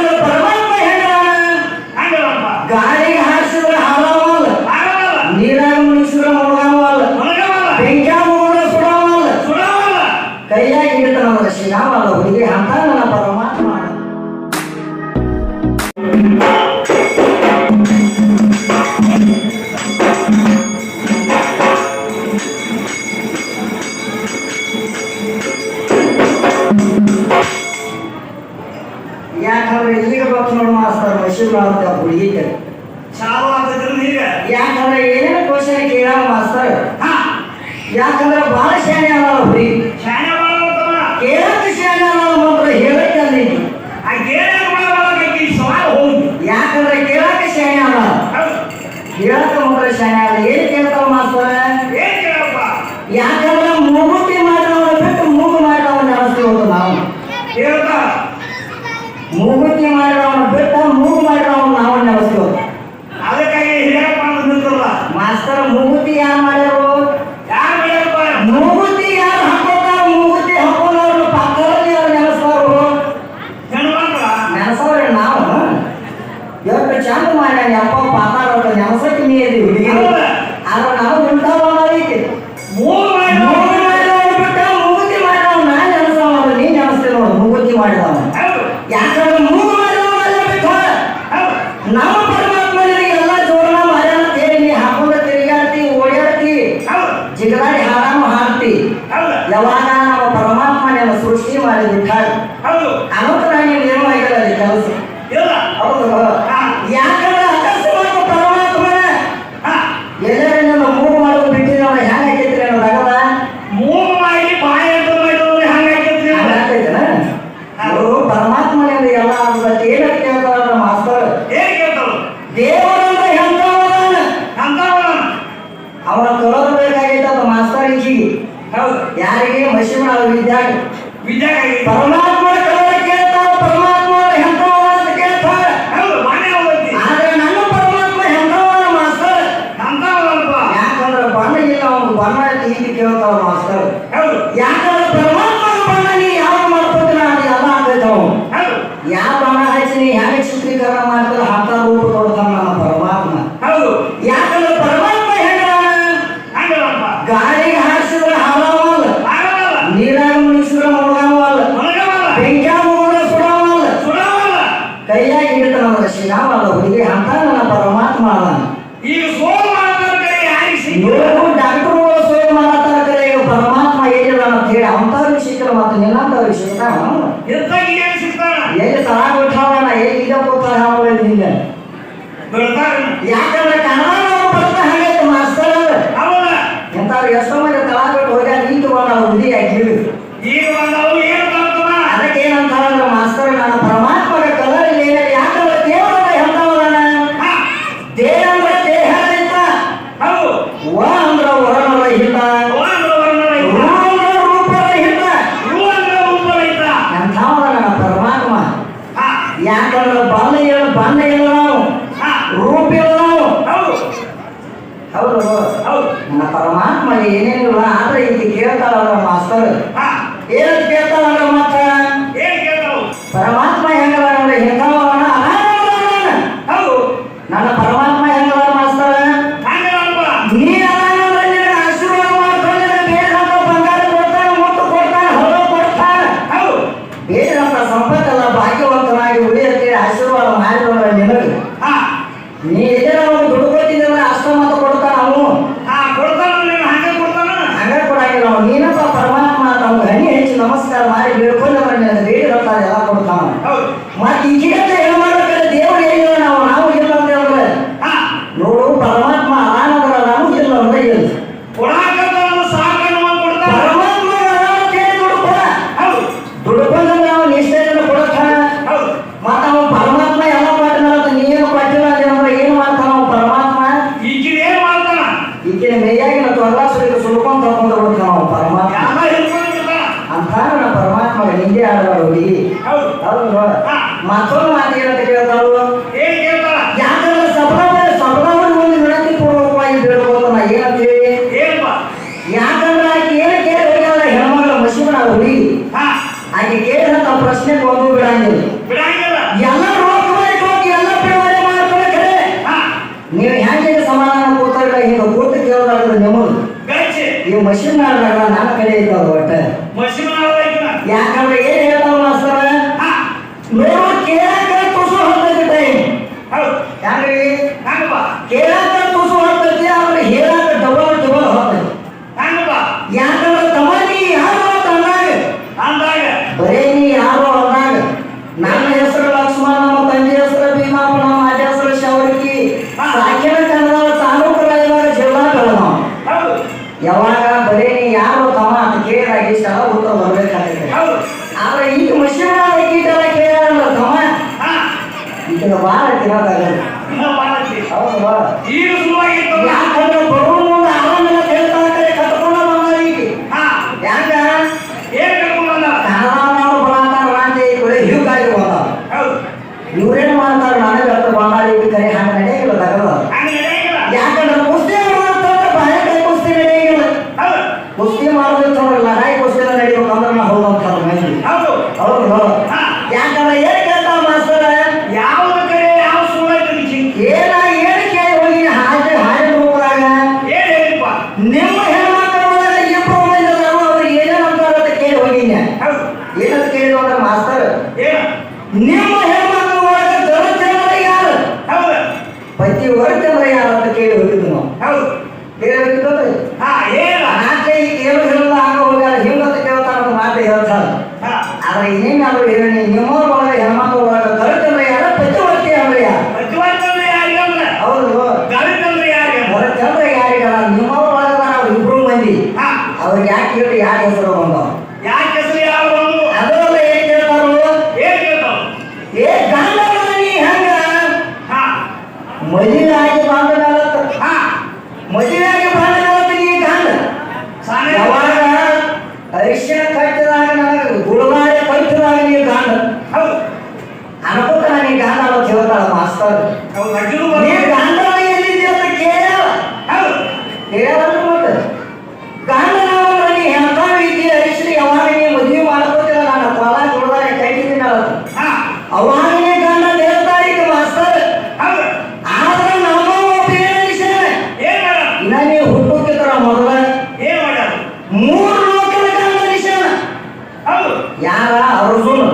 Hallelujah. ಯಾಕಂದ್ರೆ ನೋಡು master Mysuru ಅಂತ ಹುಡುಗಿಗೆ ಚಾವ ಆಗಿದ್ರು ಈಗ ಯಾಕಂದ್ರೆ ಏನೇನು ಕ್ವಶನ್ ಕೇಳ ಮಾಸ್ತರ್ ಯಾಕಂದ್ರೆ ಬಹಳ ಶಾಣೆ ಅಲ್ಲ ಹುಡುಗಿ ಶಾಣೆ ಕೇಳಕ್ಕೆ ಶಾಣೆ ಅಲ್ಲ ಮಾತ್ರ ಹೇಳಕ್ಕೆ ಅಲ್ಲಿ ಯಾಕಂದ್ರೆ ಕೇಳಕ್ಕೆ ಶಾಣೆ ಅಲ್ಲ ಕೇಳಕ್ಕೆ ಮಾತ್ರ ಶಾಣೆ ಅಲ್ಲ ಮಾಸ್ತರ್ ಯಾಕಂದ್ರೆ ಪರಮಾತ್ಮ ಯಾವ ಮಾಡ್ಕೋತೀರ ಅದು ಎಲ್ಲ ಆಗ್ತೈತೆ ಯಾವ ಮಷಿನ್ ಆದಾಗ ನನ್ನ ಕಡೆ ಇದ್ದಾವ ಒಟ್ಟ. ಮಷಿನ್ ಯಾಕಂದ್ರೆ ಏನ್ ಹೇಳ್ತಾವ ಮಾಸ್ತರ? ನೋಡು ಕೇಳಕ್ಕೆ ತುಸು ಹೊಂದಕ್ಕೆ ಟೈಮ್ ಯಾಕ್ರಿ? ಕೇಳಕ್ಕೆ ఇక్కడ బాగా తినాలి అవును బాగా ಯಾರ ಹೆಸರು ಬಂದವ ಯಾರ ಹೆಸರು ಯಾರು ಬಂದು ಅದರಲ್ಲ ಏನ್ ಕೇಳ್ತಾರು ಏನ್ ಕೇಳ್ತಾವ ಏ ಗಾಂಧವ ನೀ ಹಂಗ ಮದುವೆ ಆಗಿ ಬಂದ ಮೇಲತ್ತ ಮದುವೆ ಆಗಿ ಬಂದ ಮೇಲತ್ತ ನೀ ಗಾಂಧ ಯಾವಾಗ ಅರಿಶಿನ ಕಟ್ಟಿದಾಗ ನನಗೆ ಗುಡುಮಾಡೆ ಕಟ್ಟಿದಾಗ ನೀ ಗಾಂಧ ಅನ್ಕೋತಾನ ನೀ ಗಾಂಧ ಅಂತ ಹೇಳ್ತಾಳ ಮಾಸ್ತರ್ ಯಾರ ಅರ್ಜುನ್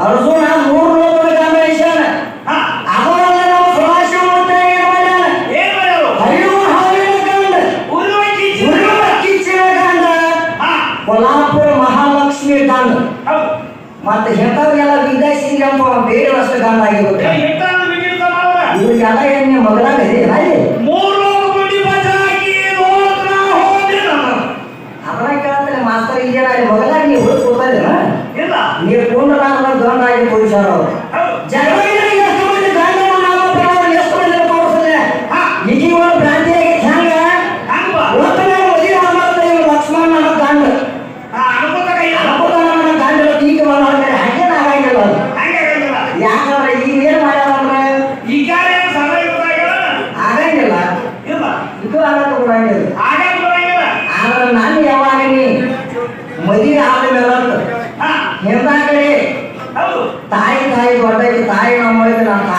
ಅರ್ಜುನ ಮೂರು ಅಲ್ಲಿ ಮೊದಲಾಗಿ ನೀವು ಬಂದ್ರ ಇಲ್ಲ. ನೀವು ಪೂರ್ಣರಾಮ ಗೌಂಡಾಗಿ ಪೂಜಿಸೋರು ಅವರು. ಜನ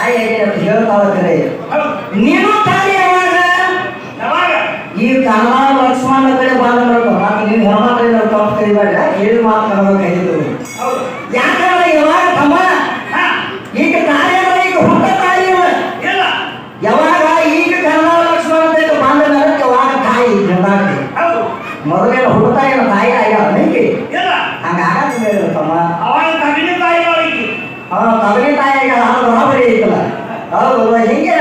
ತಾಯಿ ಐತೆ ಅಂತ ನೀನು ತಾಯಿ ಯಾವಾಗ? ಈ ಕನ್ನಡ ಲಕ್ಷ್ಮಣ ಕಡೆ ಬಂದ ನೋಡ್ಬೇಕು ನೀನು ಹೆಣ್ಮಕ್ಳು ನಾವು ತಪ್ಪು ಕರಿಬೇಡ. ಹೇಳಿ ಮಾತು ಯಾಕಂದ್ರೆ ಯಾವಾಗ ತಮ್ಮ? ಈಗ ತಾಯಿ ಅಲ್ಲ ಈಗ ಹುಟ್ಟ ತಾಯಿ ಯಾವಾಗ ಈಗ ಕನ್ನಡ ಲಕ್ಷ್ಮಣ ಅಂತ ಬಂದ ಯಾವಾಗ ತಾಯಿ ಗಂಡಾಗ್ತಿ ಮೊದಲೇನು ಹುಟ್ಟ ತಾಯಿ ಆಗ್ಯಾವ ನೈಕಿ ಹಂಗಾಗ ತಮ್ಮ. ಅವಾಗ ತಗಲಿ ತಾಯಿ ಹಾ ತಗಲಿ ತಾಯಿ ಆಗ್ಯಾವ 好了，我们营业。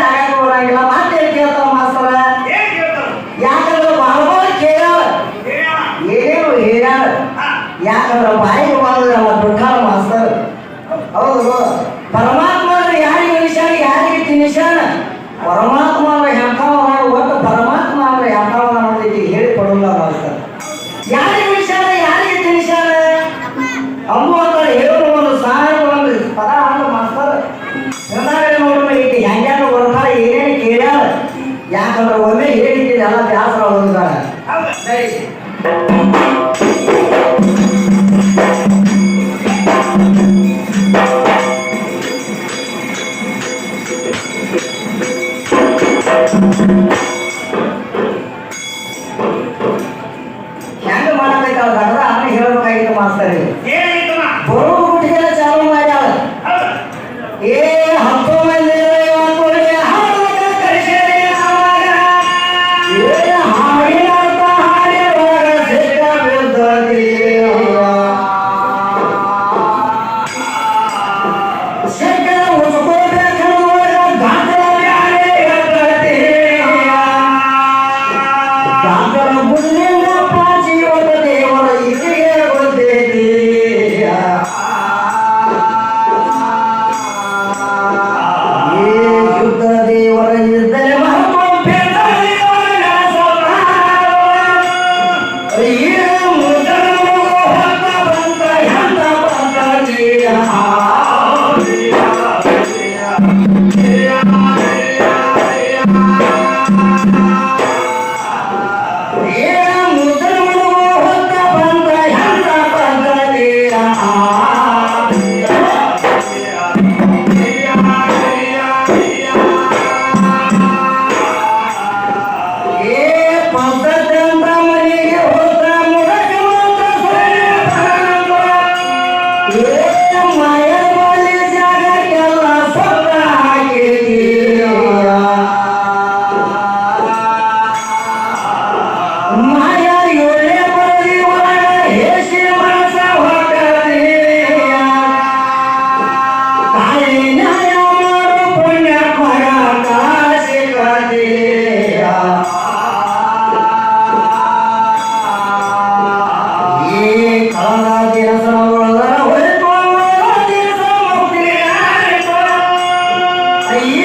நிறைய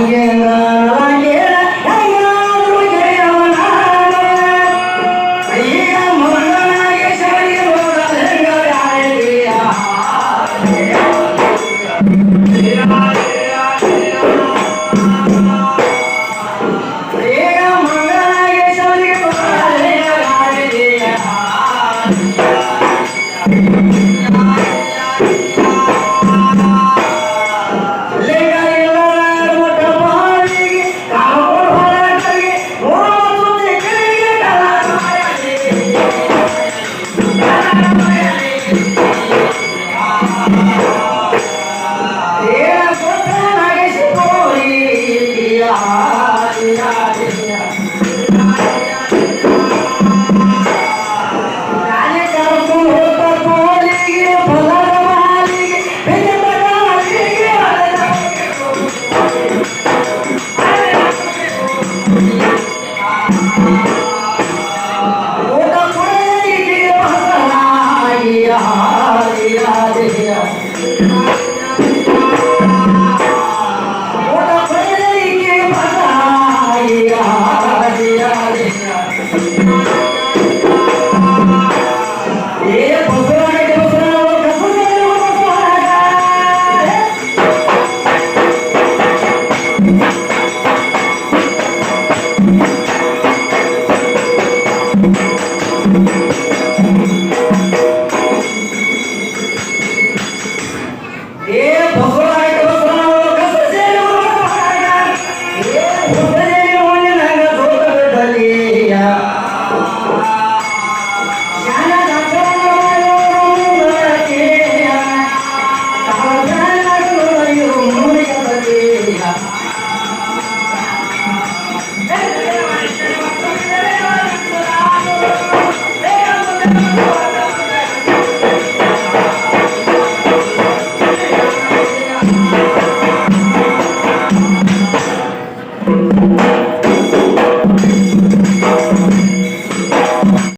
ভাঙে না